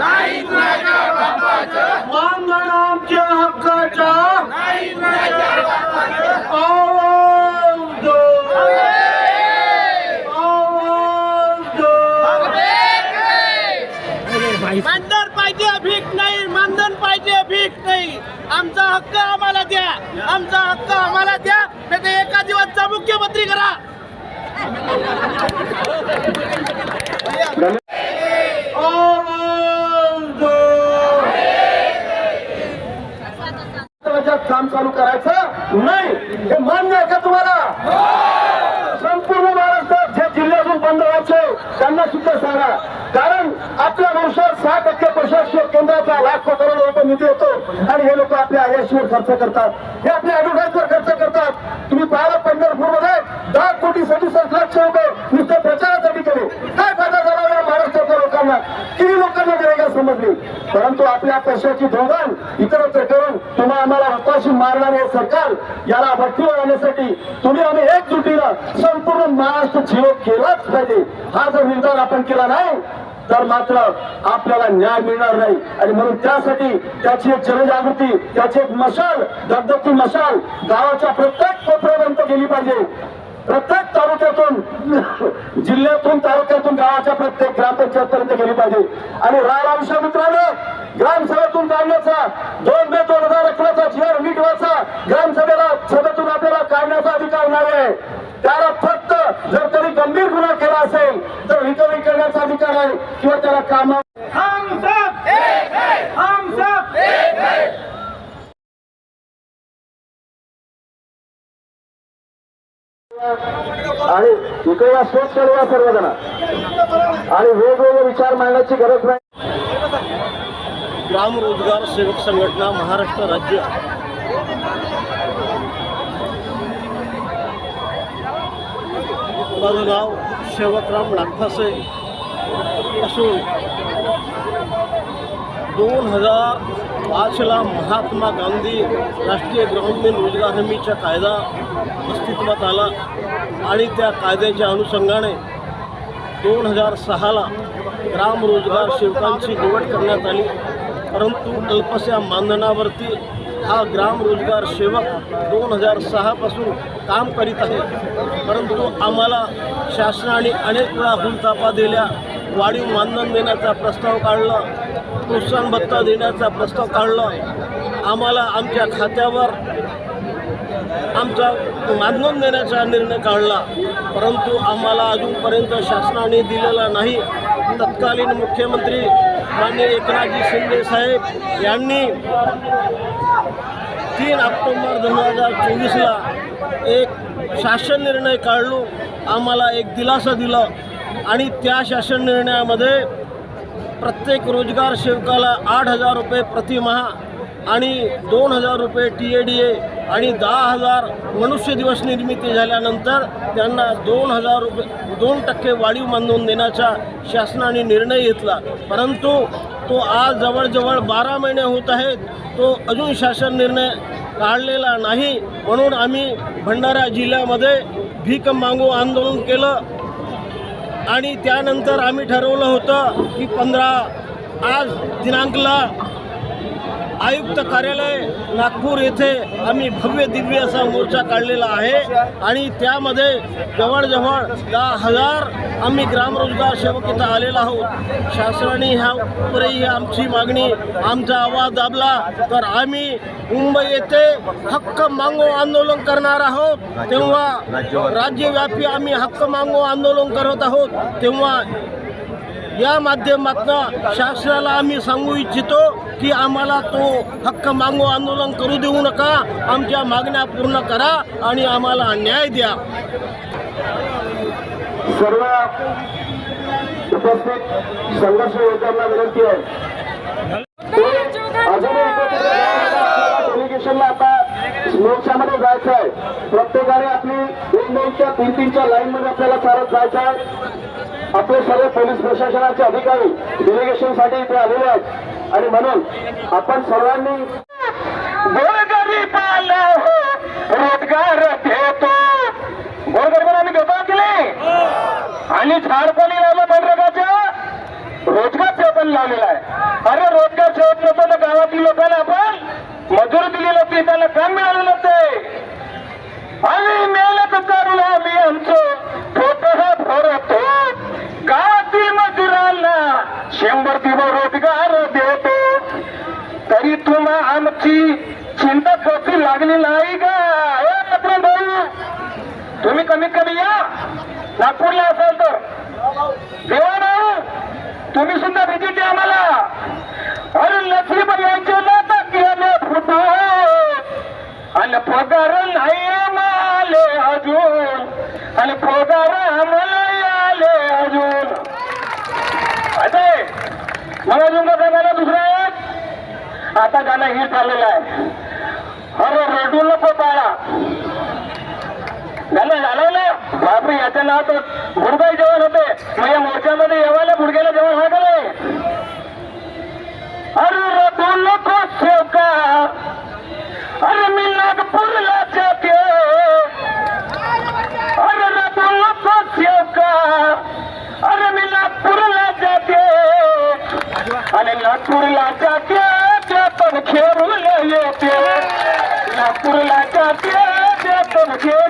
नाही कुणाच्या बापाचं. मानधन आमच्या हक्काचा. नाही कुणाच्या बापाचं. आवाज दो. आवाज दो. मानधन पाहिजे भीक नाही. मानधन पाहिजे भीक नाही. आमचा हक्क आम्हाला द्या. आमचा हक्क आम्हाला द्या. नाही एका दिवसचा मुख्यमंत्री करा आवाज दो राज्यात काम चालू करायचं नाही हे मान्य आहे का तुम्हाला? संपूर्ण महाराष्ट्रात जे जिल्ह्यातून बंद व्हायचे त्यांना सुद्धा सांगा. कारण आपल्या वर्षात सहा टक्के प्रशासकीय केंद्राचा लाखो करोड रुपये निधी येतो आणि हे लोक आपल्या आयशवर खर्च करतात. हे आपल्या ऍडव्हर्टाईजवर खर्च करतात. तुम्ही पाहिलं पंढरपूरमध्ये दहा कोटी सदुसष्ट लाख रुपये नुसतं प्रचारासाठी केले. काय फायदा झाला या महाराष्ट्रातल्या लोकांना? किती लोकांना गिरायला समजली? परंतु आपल्या पैशाची धोरण इतरत्र करून तुम्ही आम्हाला हक्काशी मारणारे हे सरकार याला भट्टीवर आणण्यासाठी तुम्ही आम्ही एकजुटीनं संपूर्ण महाराष्ट्र झिरो केलाच पाहिजे. हा जर निर्धार आपण केला नाही तर मात्र आपल्याला न्याय मिळणार नाही. आणि म्हणून त्यासाठी त्याची एक जनजागृती त्याची एक मशाल दगदगती मशाल गावाच्या प्रत्येक कोपऱ्यापर्यंत गेली पाहिजे. प्रत्येक तालुक्यातून जिल्ह्यातून तालुक्यातून गावाच्या प्रत्येक ग्रामपंचायत पर्यंत गेली पाहिजे. आणि राहिला विषय मित्रांनो ग्रामसभेतून काढण्याचा दोन मे दोन हजार अकराचा जी आर मिटवाचा ग्रामसभेला सभेतून आपल्याला काढण्याचा अधिकार नाही आहे. त्याला फक्त जर तरी गंभीर गुन्हा केला असेल तर रिकव्हरी करण्याचा अधिकार आहे किंवा त्याला कामा हम सब हम सब आणि इकडे करूया सर्वजण. आणि वेगवेगळे विचार मांडण्याची गरज नाही. ग्राम रोजगार सेवक संघटना महाराष्ट्र राज्य. माझं नाव सेवकराम नागठासे असून दोन हजार पाचला महात्मा गांधी राष्ट्रीय ग्रामीण रोजगार हमीचा कायदा अस्तित्वात आला आणि त्या कायद्याच्या अनुषंगाने दोन हजार सहाला ग्राम रोजगार सेवकांची निवड करण्यात आली. परंतु अल्पशा मानधनावरती हा ग्राम रोजगार सेवक दोन हजार सहापासून काम करीत आहे. परंतु आम्हाला शासनाने अनेक वेळा हुलतापा दिल्या वाढीव मानधन देण्याचा प्रस्ताव काढला प्रोत्साहन भत्ता देण्याचा प्रस्ताव काढला. आम्हाला आमच्या खात्यावर आमचा मानधन देण्याचा निर्णय काढला. परंतु आम्हाला अजूनपर्यंत शासनाने दिलेला नाही. तत्कालीन मुख्यमंत्री माननीय एकनाथजी शिंदे साहेब यांनी तीन ऑक्टोंबर दोन हजार चोवीसला एक शासन निर्णय काढलो आम्हाला एक दिलासा दिला आणि त्या शासन निर्णयामध्ये प्रत्येक रोजगार सेवकाला आठ हजार रुपये प्रतिमहा आणि दोन हजार रुपये टी ए डी ए आणि दहा हजार मनुष्य दिवस निर्मिती झाल्यानंतर त्यांना दोन हजार रुपये दोन टक्के वाढीव मानधन देण्याचा शासनाने निर्णय घेतला. परंतु तो आज जवळजवळ बारा महिने होत आहेत. तो अजून शासन निर्णय काढलेला नाही. म्हणून आम्ही भंडारा जिल्ह्यामध्ये भीक मागू आंदोलन केलं. आणि त्यानंतर आम्ही ठरवलं होतं की पंधरा आज दिनांकला आयुक्त कार्यालय नागपूर येथे आम्ही भव्य दिव्य असा मोर्चा काढलेला आहे. आणि त्यामध्ये जवळजवळ दहा हजार आम्ही ग्रामरोजगार सेवक इथं आलेला आहोत. शासनाने ह्या उपरही आमची मागणी आमचा आवाज दाबला तर आम्ही मुंबई येथे हक्क मागो आंदोलन करणार आहोत. तेव्हा राज्यव्यापी आम्ही हक्क मागो आंदोलन करत आहोत. तेव्हा या माध्यमातून शासनाला आम्ही सांगू इच्छितो की आम्हाला तो हक्क मागो आंदोलन करू देऊ नका. आमच्या मागण्या पूर्ण करा आणि आम्हाला न्याय द्या. सर्व उपस्थित संघर्ष योजना विनंती आहे. डेलिगेशनला आता मोर्चामध्ये जायचं आहे. प्रत्येकाने आपली दोन दोनच्या तीन तीनच्या लाईन मध्ये आपल्याला चालत जायचं आहे. आपले सर्व पोलीस प्रशासनाचे अधिकारी डेलिगेशनसाठी इथे आलेले आहेत. आणि म्हणून आपण सर्वांनी गोरगरीबाला रोजगार देतो गोरगरिबांना आम्ही देतो केले आणि झाड कोणी लावलं मनरेगाचं रोजगार सेवकांनी लावलेला आहे. अरे रोजगार सेवक नव्हतं तर गावातील लोकांना आपण मजूर दिली नव्हती त्यांना काम मिळालं नव्हते आम्ही मेहनत करू आम्ही आमचं पोट भरतो गावातील मजुरांना शंभर दिवस रोजगार देतो तरी तुम्हा आमची चिंता कशी लागली नाही का ए पत्रन भाऊ तुम्ही कमीत कमी या. नागपूरला असाल तर. देवा भाऊ तुम्ही सुद्धा भेटी द्या आम्हाला. अरे नसीब यांचे नाटक गेले फुटो आणि पगार नाही आले अजून. आणि पगार आम्हाला आले अजून. अजय मला अजून का गाणं दुसरं एक आता गाणं हिट झालेलं आहे. अरे रडू नको बाळा. गाणं बापरे याचं नाव तर गुडगाई जेवण होते. मग या मोर्चामध्ये येवायला गुडघ्याला जेवण व्हायचं नाही? अरे रडू नको शेवका अरे मी नागपूरला जाते अरे रडू नको शेवका अरे मी नागपूरला जाते. अरे नागपूरला जाते पण खेळून येते. नागपूरला जाते पण खेळ